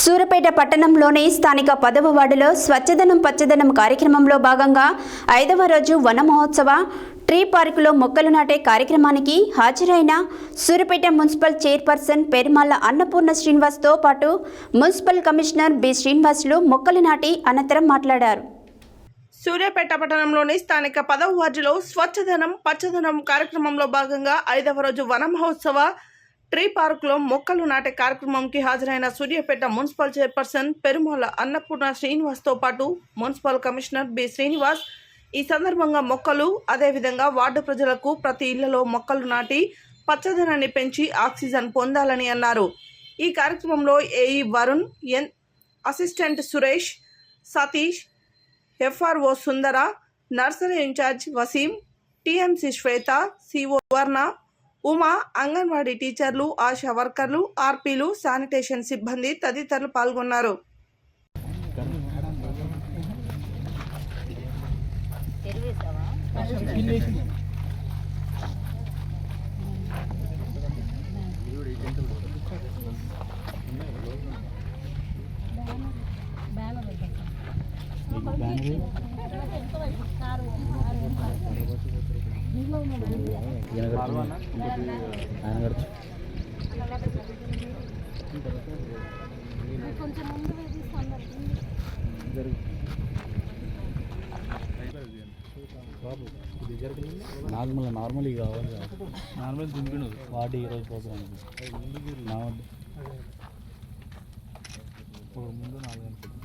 సూరపేట పట్టణంలోని స్థానిక పదవ వార్డులో స్వచ్ఛదనం పచ్చదనం కార్యక్రమంలో భాగంగా ఐదవ రోజు వన మహోత్సవ ట్రీ పార్కులో మొక్కలు నాటే కార్యక్రమానికి హాజరైన సూరపేట మున్సిపల్ చైర్పర్సన్ పెరుమాళ్ళ అన్నపూర్ణ శ్రీనివాస్తో పాటు మున్సిపల్ కమిషనర్ బి శ్రీనివాసులు మొక్కలు నాటి అనంతరం మాట్లాడారు. సూర్యాపేట పట్టణంలోని స్థానిక పదవ వార్డులో స్వచ్ఛదనం పచ్చదనం కార్యక్రమంలో భాగంగా ఐదవ రోజు వన మహోత్సవ ట్రీ పార్కులో మొక్కలు నాటే కార్యక్రమంకి హాజరైన సూర్యాపేట మున్సిపల్ చైర్పర్సన్ పెరుమాల అన్నపూర్ణ శ్రీనివాస్తో పాటు మున్సిపల్ కమిషనర్ బి శ్రీనివాస్. ఈ సందర్భంగా మొక్కలు అదేవిధంగా వార్డు ప్రజలకు ప్రతి ఇళ్ళలో మొక్కలు నాటి పచ్చదనాన్ని పెంచి ఆక్సిజన్ పొందాలని అన్నారు. ఈ కార్యక్రమంలో AE Varun N assistant Suresh Satish FRO Sundara nursery in charge Waseem TMC Swetha CO Varna Uma anganwadi టీచర్లు ఆశా వర్కర్లు ఆర్పీలు శానిటేషన్ సిబ్బంది తదితరులు పాల్గొన్నారు. నార్మల్ నార్మల్ కావాలి నార్మల్ దింపిడు వాటి ఈరోజు. ఒక ముందు నాలుగు